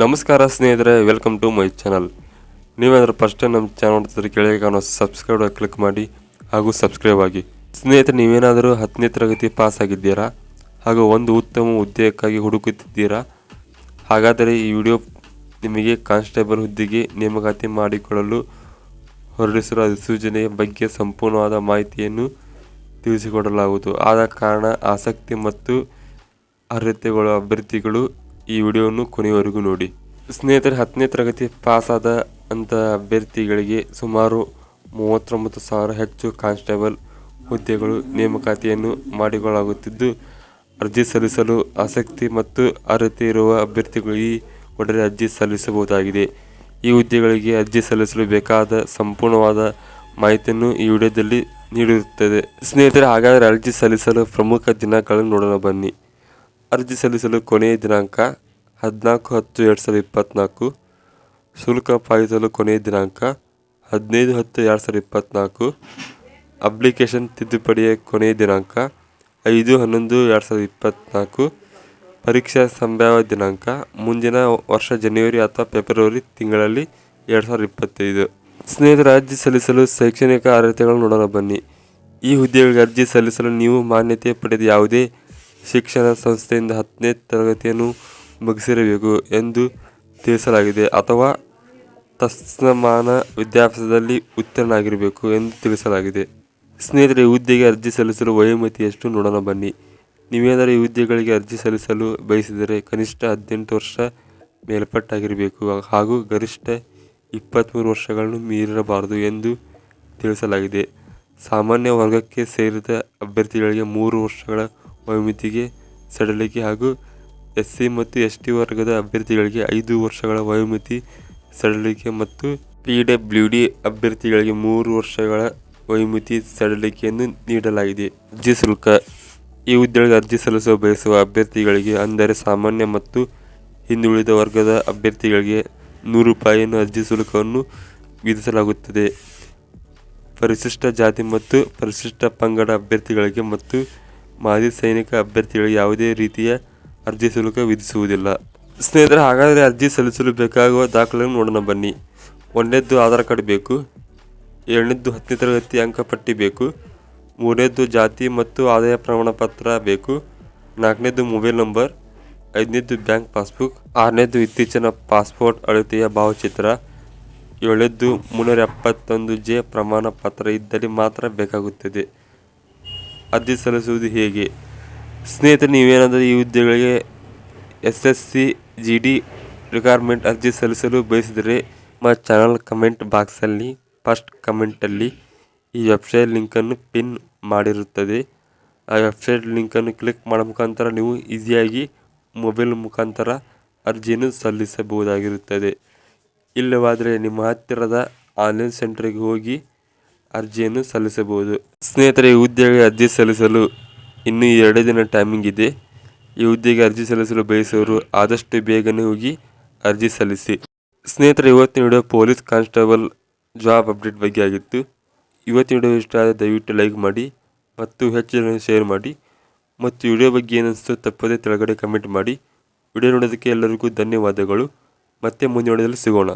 ನಮಸ್ಕಾರ ಸ್ನೇಹಿತರೆ welcome to my channel ನೀವೇನಾದ್ರೂ ಫಸ್ಟ್ ಟೈಮ್ ನಮ್ಮ ಚಾನಲ್ ನೋಡ್ತಿದ್ರೆ ಕೆಳಗೆ ಕಾಣೋ ಸಬ್ಸ್ಕ್ರೈಬ್ ಕ್ಲಿಕ್ ಮಾಡಿ ಹಾಗೂ ಸಬ್ಸ್ಕ್ರೈಬ್ ಆಗಿ. ಸ್ನೇಹಿತರೆ, ನೀವೇನಾದರೂ ಹತ್ತನೇ ತರಗತಿ ಪಾಸ್ ಆಗಿದ್ದೀರಾ? ಹಾಗೂ ಒಂದು ಉತ್ತಮ ಉದ್ಯೋಗಕ್ಕಾಗಿ ಹುಡುಕುತ್ತಿದ್ದೀರಾ? ಹಾಗಾದರೆ ಈ ವಿಡಿಯೋ ನಿಮಗೆ ಕಾನ್ಸ್ಟೇಬಲ್ ಹುದ್ದೆಗೆ ನೇಮಕಾತಿ ಮಾಡಿಕೊಳ್ಳಲು ಹೊರಡಿಸಿರುವ ಅಧಿಸೂಚನೆಯ ಬಗ್ಗೆ ಸಂಪೂರ್ಣವಾದ ಮಾಹಿತಿಯನ್ನು ತಿಳಿಸಿಕೊಡಲಾಗುವುದು. ಆದ ಕಾರಣ ಆಸಕ್ತಿ ಮತ್ತು ಅರ್ಹತೆಗಳ ಅಭ್ಯರ್ಥಿಗಳು ಈ ವಿಡಿಯೋವನ್ನು ಕೊನೆಯವರೆಗೂ ನೋಡಿ. ಸ್ನೇಹಿತರೆ, ಹತ್ತನೇ ತರಗತಿ ಪಾಸಾದ ಅಂತ ಅಭ್ಯರ್ಥಿಗಳಿಗೆ ಸುಮಾರು ಮೂವತ್ತೊಂಬತ್ತು ಸಾವಿರ ಹೆಚ್ಚು ಕಾನ್ಸ್ಟೇಬಲ್ ಹುದ್ದೆಗಳು ನೇಮಕಾತಿಯನ್ನು ಮಾಡಿಕೊಳ್ಳಲಾಗುತ್ತಿದ್ದು, ಅರ್ಜಿ ಸಲ್ಲಿಸಲು ಆಸಕ್ತಿ ಮತ್ತು ಅರ್ಹತೆ ಇರುವ ಅಭ್ಯರ್ಥಿಗಳಿಗೆ ಈ ಕೂಡಲೇ ಅರ್ಜಿ ಸಲ್ಲಿಸಬಹುದಾಗಿದೆ. ಈ ಹುದ್ದೆಗಳಿಗೆ ಅರ್ಜಿ ಸಲ್ಲಿಸಲು ಬೇಕಾದ ಸಂಪೂರ್ಣವಾದ ಮಾಹಿತಿಯನ್ನು ಈ ವಿಡಿಯೋದಲ್ಲಿ ನೀಡಿರುತ್ತದೆ. ಸ್ನೇಹಿತರೆ, ಹಾಗಾದರೆ ಅರ್ಜಿ ಸಲ್ಲಿಸಲು ಪ್ರಮುಖ ದಿನಗಳನ್ನು ನೋಡೋಣ ಬನ್ನಿ. ಅರ್ಜಿ ಸಲ್ಲಿಸಲು ಕೊನೆಯ ದಿನಾಂಕ ಹದಿನಾಲ್ಕು ಹತ್ತು ಎರಡು ಸಾವಿರದ ಇಪ್ಪತ್ತ್ನಾಲ್ಕು ಶುಲ್ಕ ಪಾವತಿಸಲು ಕೊನೆಯ ದಿನಾಂಕ ಹದಿನೈದು ಹತ್ತು ಎರಡು ಸಾವಿರದ ಇಪ್ಪತ್ತ್ನಾಲ್ಕು ಅಪ್ಲಿಕೇಶನ್ ತಿದ್ದುಪಡಿಯ ಕೊನೆಯ ದಿನಾಂಕ ಐದು ಹನ್ನೊಂದು ಎರಡು ಸಾವಿರದ ಇಪ್ಪತ್ತ್ನಾಲ್ಕು ಪರೀಕ್ಷಾ ಸಂಭಾವ್ಯ ದಿನಾಂಕ ಮುಂದಿನ ವರ್ಷ ಜನವರಿ ಅಥವಾ ಫೆಬ್ರವರಿ ತಿಂಗಳಲ್ಲಿ ಎರಡು ಸಾವಿರದ ಇಪ್ಪತ್ತೈದು. ಸ್ನೇಹಿತರ, ಅರ್ಜಿ ಸಲ್ಲಿಸಲು ಶೈಕ್ಷಣಿಕ ಅರ್ಹತೆಗಳನ್ನು ನೋಡಲು ಬನ್ನಿ. ಈ ಹುದ್ದೆಗಳಿಗೆ ಅರ್ಜಿ ಸಲ್ಲಿಸಲು ನೀವು ಮಾನ್ಯತೆ ಪಡೆದ ಯಾವುದೇ ಶಿಕ್ಷಣ ಸಂಸ್ಥೆಯಿಂದ ಹತ್ತನೇ ತರಗತಿಯನ್ನು ಮುಗಿಸಿರಬೇಕು ಎಂದು ತಿಳಿಸಲಾಗಿದೆ ಅಥವಾ ತತ್ಸಮಾನ ವಿದ್ಯಾಭ್ಯಾಸದಲ್ಲಿ ಉತ್ತೀರ್ಣಾಗಿರಬೇಕು ಎಂದು ತಿಳಿಸಲಾಗಿದೆ. ಸ್ನೇಹಿತರೆ ಹುದ್ದೆಗೆ ಅರ್ಜಿ ಸಲ್ಲಿಸಲು ವಯೋಮಿತಿ ಎಷ್ಟು ನೋಡೋಣ ಬನ್ನಿ. ನೀವೇನಾದರೂ ಈ ಹುದ್ದೆಗಳಿಗೆ ಅರ್ಜಿ ಸಲ್ಲಿಸಲು ಬಯಸಿದರೆ ಕನಿಷ್ಠ ಹದಿನೆಂಟು ವರ್ಷ ಮೇಲ್ಪಟ್ಟಾಗಿರಬೇಕು ಹಾಗೂ ಗರಿಷ್ಠ ಇಪ್ಪತ್ತ್ಮೂರು ವರ್ಷಗಳನ್ನು ಮೀರಿರಬಾರದು ಎಂದು ತಿಳಿಸಲಾಗಿದೆ. ಸಾಮಾನ್ಯ ವರ್ಗಕ್ಕೆ ಸೇರಿದ ಅಭ್ಯರ್ಥಿಗಳಿಗೆ ಮೂರು ವರ್ಷಗಳ ವಯೋಮಿತಿಗೆ ಸಡಿಲಿಕೆ ಹಾಗೂ ಎಸ್ ಸಿ ಮತ್ತು ಎಸ್ ಟಿ ವರ್ಗದ ಅಭ್ಯರ್ಥಿಗಳಿಗೆ ಐದು ವರ್ಷಗಳ ವಯೋಮಿತಿ ಸಡಿಲಿಕೆ ಮತ್ತು ಪಿ ಡಬ್ಲ್ಯೂ ಡಿ ಅಭ್ಯರ್ಥಿಗಳಿಗೆ ಮೂರು ವರ್ಷಗಳ ವಯೋಮಿತಿ ಸಡಿಲಿಕೆಯನ್ನು ನೀಡಲಾಗಿದೆ. ಅರ್ಜಿ ಶುಲ್ಕ. ಈ ಹುದ್ದೆಗಳಿಗೆ ಅರ್ಜಿ ಸಲ್ಲಿಸಲು ಬಯಸುವ ಅಭ್ಯರ್ಥಿಗಳಿಗೆ, ಅಂದರೆ ಸಾಮಾನ್ಯ ಮತ್ತು ಹಿಂದುಳಿದ ವರ್ಗದ ಅಭ್ಯರ್ಥಿಗಳಿಗೆ ನೂರು ರೂಪಾಯಿಯನ್ನು ಅರ್ಜಿ ಶುಲ್ಕವನ್ನು ವಿಧಿಸಲಾಗುತ್ತದೆ. ಪರಿಶಿಷ್ಟ ಜಾತಿ ಮತ್ತು ಪರಿಶಿಷ್ಟ ಪಂಗಡ ಅಭ್ಯರ್ಥಿಗಳಿಗೆ ಮತ್ತು ಮಾಜಿ ಸೈನಿಕ ಅಭ್ಯರ್ಥಿಗಳಿಗೆ ಯಾವುದೇ ರೀತಿಯ ಅರ್ಜಿ ಶುಲ್ಕ ವಿಧಿಸುವುದಿಲ್ಲ. ಸ್ನೇಹಿತರೆ, ಹಾಗಾದರೆ ಅರ್ಜಿ ಸಲ್ಲಿಸಲು ಬೇಕಾಗುವ ದಾಖಲೆಗಳನ್ನು ನೋಡೋಣ ಬನ್ನಿ. ಒಂದನೇದ್ದು ಆಧಾರ್ ಕಾರ್ಡ್ ಬೇಕು, ಎರಡನೇದ್ದು ಹತ್ತನೇ ತರಗತಿ ಅಂಕಪಟ್ಟಿ ಬೇಕು, ಮೂರನೇದ್ದು ಜಾತಿ ಮತ್ತು ಆದಾಯ ಪ್ರಮಾಣ ಪತ್ರ ಬೇಕು, ನಾಲ್ಕನೇದ್ದು ಮೊಬೈಲ್ ನಂಬರ್, ಐದನೇದ್ದು ಬ್ಯಾಂಕ್ ಪಾಸ್ಬುಕ್, ಆರನೇದ್ದು ಇತ್ತೀಚಿನ ಪಾಸ್ಪೋರ್ಟ್ ಅಳತೆಯ ಭಾವಚಿತ್ರ, ಏಳನೇದ್ದು ಮುನ್ನೂರ ಎಪ್ಪತ್ತೊಂದು ಜೆ ಪ್ರಮಾಣ ಪತ್ರ ಇದ್ದಲ್ಲಿ ಮಾತ್ರ ಬೇಕಾಗುತ್ತದೆ. ಅರ್ಜಿ ಸಲ್ಲಿಸುವುದು ಹೇಗೆ? ಸ್ನೇಹಿತರೆ, ನೀವೇನಾದರೂ ಈ ಹುದ್ದೆಗಳಿಗೆ S S C, G D requirement ಅರ್ಜಿ ಸಲ್ಲಿಸಲು ಬಯಸಿದರೆ ನಮ್ಮ ಚಾನಲ್ ಕಮೆಂಟ್ ಬಾಕ್ಸಲ್ಲಿ, ಫಸ್ಟ್ ಕಮೆಂಟಲ್ಲಿ ಈ ವೆಬ್ಸೈಟ್ ಲಿಂಕನ್ನು ಪಿನ್ ಮಾಡಿರುತ್ತದೆ. ಆ ವೆಬ್ಸೈಟ್ ಲಿಂಕನ್ನು ಕ್ಲಿಕ್ ಮಾಡೋ ಮುಖಾಂತರ ನೀವು ಈಸಿಯಾಗಿ ಮೊಬೈಲ್ ಮುಖಾಂತರ ಅರ್ಜಿಯನ್ನು ಸಲ್ಲಿಸಬಹುದಾಗಿರುತ್ತದೆ. ಇಲ್ಲವಾದರೆ ನಿಮ್ಮ ಹತ್ತಿರದ ಆನ್ಲೈನ್ ಸೆಂಟ್ರಿಗೆ ಹೋಗಿ ಅರ್ಜಿಯನ್ನು ಸಲ್ಲಿಸಬಹುದು. ಸ್ನೇಹಿತರೆ, ಈ ಹುದ್ದೆಗೆ ಅರ್ಜಿ ಸಲ್ಲಿಸಲು ಇನ್ನೂ ಎರಡೇ ದಿನ ಟೈಮಿಂಗ್ ಇದೆ. ಈ ಹುದ್ದೆಗೆ ಅರ್ಜಿ ಸಲ್ಲಿಸಲು ಬಯಸುವವರು ಆದಷ್ಟು ಬೇಗನೆ ಹೋಗಿ ಅರ್ಜಿ ಸಲ್ಲಿಸಿ. ಸ್ನೇಹಿತರೆ, ಇವತ್ತಿನ video police constable job update ಬಗ್ಗೆ ಆಗಿತ್ತು. ಇವತ್ತಿನ ವಿಡಿಯೋ ಇಷ್ಟ ಆದರೆ ದಯವಿಟ್ಟು ಲೈಕ್ ಮಾಡಿ ಮತ್ತು ಹೆಚ್ಚು ಜನ ಶೇರ್ ಮಾಡಿ ಮತ್ತು ವಿಡಿಯೋ ಬಗ್ಗೆ ಏನಿಸ್ತು ತಪ್ಪದೇ ಕೆಳಗಡೆ ಕಮೆಂಟ್ ಮಾಡಿ. ವಿಡಿಯೋ ನೋಡೋದಕ್ಕೆ ಎಲ್ಲರಿಗೂ ಧನ್ಯವಾದಗಳು. ಮತ್ತೆ ಮುಂದಿನ ವಿಡಿಯೋದಲ್ಲಿ ಸಿಗೋಣ.